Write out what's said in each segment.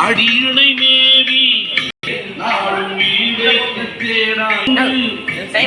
அடியினை மேவி. நாளும் வீடேற்று தேடாமல் Saya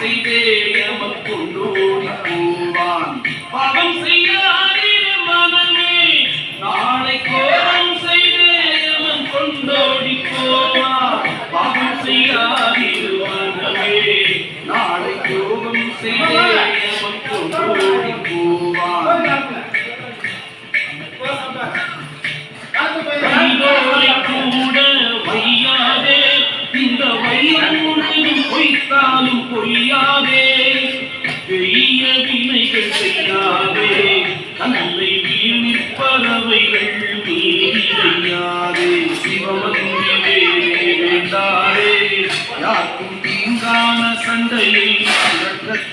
செய்தே கொண்டோடி போவான் பாவம் செய்யாதீர் மனமே. நாளை கோபம் செய்தே எமன் கொண்டோடி போவான் பாவம் செய்யாதீர் மனமே. நாளை கோபம் செய்தே கொண்டோடி போவான் கூட வையாதே. இந்த முழுதும் பொய்த்தாலும் பொய்யாதே. பெரிய வினைகள் செய்யாதே. தன்னை வீணிற் பறவைகள் மீறியாதே சிவமந்திரே வேண்டாதே. யாருக்கும் தீங்கான சண்டையை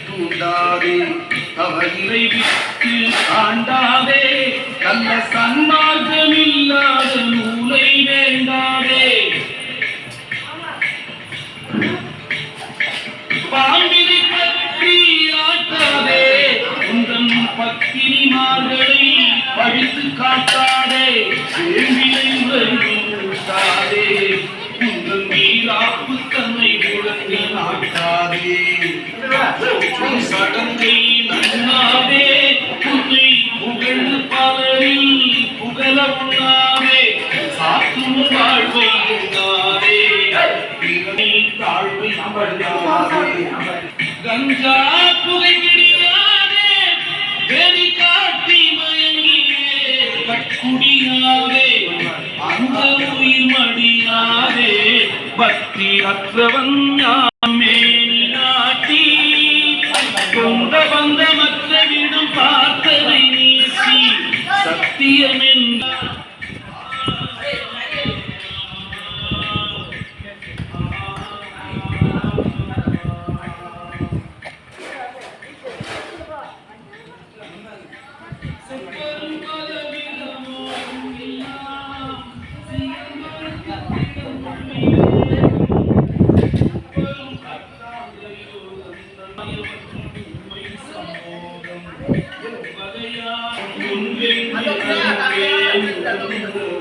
தூண்டாதே. தவறிலை விட்டு ஆண்டாதே நல்ல சன்மார்க்கமில்லாத நூலை வேண்டாதே. பழித்து காட்டாதே வேம்பிலை ஊட்டாதே உங்கள் மீராப்பு தன்னை உலகை நாட்டாதே சடங்கை நன்னாதே உன்னை பலரில் புகழ உண்ணாதே சாத்தும் வாழ்வை உண்ணாதே தாழ்வை அமர்ந்தாதே கஞ்சா புகைக்கிடி குடியாதே அந்த உயிர் மடியாதே பக்தி அற்றவன் யாமே நாட்டி சொந்த பந்தமற்ற விடம் பார்த்ததை நீசி சத்தியம் என்றார் Obrigado,